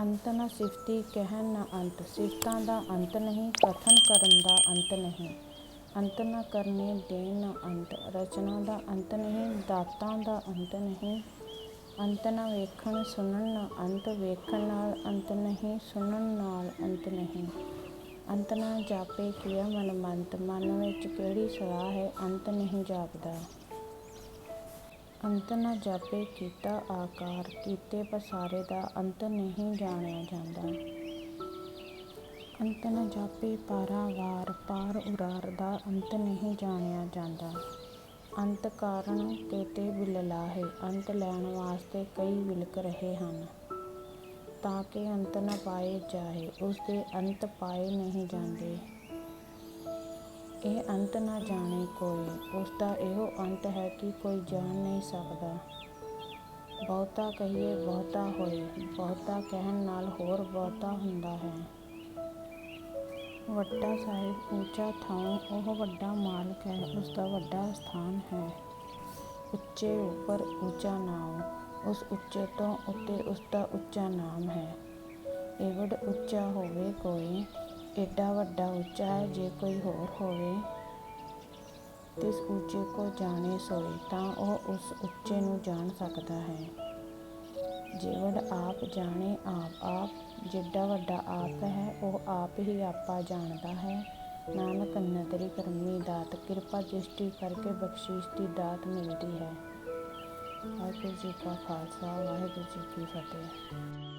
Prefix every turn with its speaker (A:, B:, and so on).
A: ਅੰਤ ਨਾ ਸਿਫਤੀ ਕਹਿਣ ਨਾ ਅੰਤ, ਸਿਫਤਾਂ ਦਾ ਅੰਤ ਨਹੀਂ, ਕਥਨ ਕਰਨ ਦਾ ਅੰਤ ਨਹੀਂ। ਅੰਤ ਨਾ ਕਰਨੇ ਦੇਣ ਨਾ ਅੰਤ, ਰਚਨਾ ਦਾ ਅੰਤ ਨਹੀਂ, ਦਾਤਾਂ ਦਾ ਅੰਤ ਨਹੀਂ। ਅੰਤ ਨਾ ਵੇਖਣ ਸੁਣਨ ਨਾ ਅੰਤ, ਵੇਖਣ ਨਾਲ ਅੰਤ ਨਹੀਂ, ਸੁਣਨ ਨਾਲ ਅੰਤ ਨਹੀਂ। ਅੰਤ ਨਾ ਜਾਪੇ ਕੀਆ ਮਨ ਮੰਤ ਮਨ ਵਿੱਚ ਕਿਹੜੀ ਸਲਾਹ ਹੈ, ਅੰਤ ਨਹੀਂ ਜਾਪਦਾ। ਅੰਤ ਨ ਜਾਪੇ ਕੀਤਾ ਆਕਾਰ, ਕੀਤੇ ਪਸਾਰੇ ਦਾ ਅੰਤ ਨਹੀਂ ਜਾਣਿਆ ਜਾਂਦਾ। ਅੰਤ ਨ ਜਾਪੇ ਪਾਰਾਵਾਰ ਪਾਰ ਉਰਾਰ ਦਾ ਅੰਤ ਨਹੀਂ ਜਾਣਿਆ ਜਾਂਦਾ। ਅੰਤ ਕਾਰਨ ਕੇਤੇ ਬਿਲਲਾਹੇ, ਅੰਤ ਲੈਣ ਵਾਸਤੇ ਕਈ ਵਿਲਕ ਰਹੇ ਹਨ। ਤਾਂ ਕਿ ਅੰਤ ਨ ਪਾਏ ਜਾਏ ਉਸ ਦੇ ਅੰਤ ਪਾਏ ਨਹੀਂ ਜਾਂਦੇ। ਇਹ ਅੰਤ ਨਾ ਜਾਣੇ ਕੋਈ। ਉਸ ਦਾ ਇਹੋ ਅੰਤ ਹੈ ਕਿ ਕੋਈ ਜਾਣ ਨਹੀਂ ਸਕਦਾ। ਬਹੁਤਾ ਕਹੀਏ, ਬਹੁਤਾ ਹੋਏ। ਬਹੁਤਾ ਕਹਿਣ ਨਾਲ ਹੋਰ ਬਹੁਤਾ ਹੁੰਦਾ ਹੈ। ਵੱਡਾ ਸਾਹਿਬ ਉੱਚਾ ਥਾਂ ਉਹ ਵੱਡਾ ਮਾਲਕ ਹੈ। ਉਸ ਦਾ ਵੱਡਾ ਸਥਾਨ ਹੈ। ਉੱਚੇ ਉੱਪਰ ਉੱਚਾ ਨਾਮ ਉਸ ਉੱਚੇ ਤੋਂ ਉੱਤੇ ਉਸ ਦਾ ਉੱਚਾ ਨਾਮ ਹੈ। ਏਵੜ ਉੱਚਾ ਹੋਵੇ ਕੋਈ ਏਡਾ ਵੱਡਾ ਉੱਚਾ ਹੈ, ਜੇ ਕੋਈ ਹੋਰ ਹੋਵੇ ਤਿਸ ਉੱਚੇ ਕੋ ਜਾਣੇ ਸੋਈ ਤਾਂ ਉਹ ਉਸ ਉੱਚੇ ਨੂੰ ਜਾਣ ਸਕਦਾ ਹੈ। ਜੇਵੜ ਆਪ ਜਾਣੇ, ਆਪ ਆਪ, ਜਿੱਡਾ ਵੱਡਾ ਆਪ ਹੈ, ਉਹ ਆਪ ਹੀ ਆਪਾ ਜਾਣਦਾ ਹੈ। ਨਾਨਕ ਨਦਰੀ ਕਰਮੀ ਦਾਤ, ਕਿਰਪਾ ਦ੍ਰਿਸ਼ਟੀ ਕਰਕੇ ਬਖਸ਼ਿਸ਼ ਦੀ ਦਾਤ ਮਿਲਦੀ ਹੈ। ਵਾਹਿਗੁਰੂ ਜੀ ਕਾ ਖਾਲਸਾ, ਵਾਹਿਗੁਰੂ ਜੀ ਕੀ ਫਤਿਹ।